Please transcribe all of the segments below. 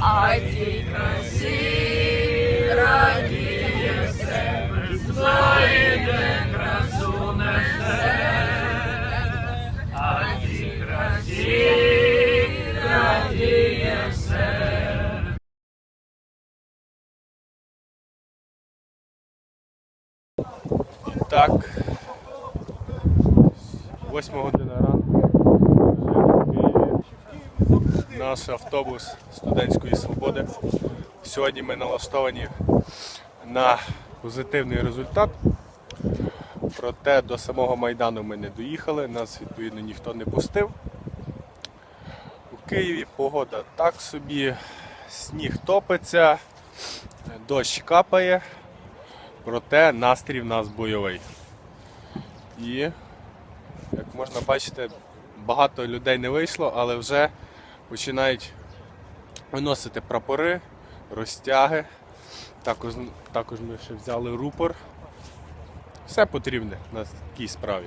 а радіє знайде красу несе, а красі радіє все. Так. 8 година ранку. Наш автобус студентської свободи. Сьогодні ми налаштовані на позитивний результат. Проте до самого Майдану ми не доїхали, нас відповідно ніхто не пустив. У Києві погода так собі, сніг топиться, дощ капає. Проте настрій в нас бойовий. І, як можна бачити, багато людей не вийшло, але вже починають виносити прапори, розтяги. Також, також ми ще взяли рупор. Все потрібне на такій справі.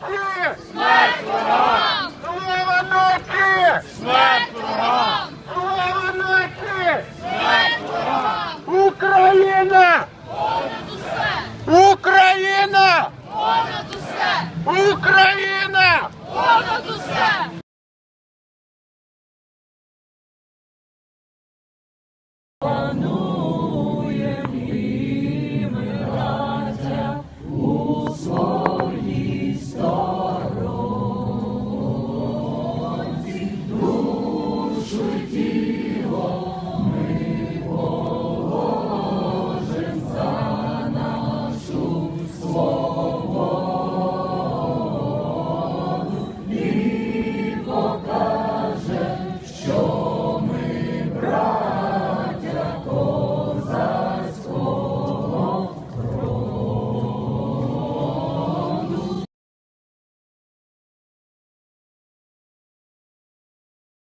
нації! Смерть ворогам! Слава нації! Смерть ворогам! Слава нації! Смерть ворогам! Україна! Понад усе! Україна! Понад усе! Україна! Понад усе! Пану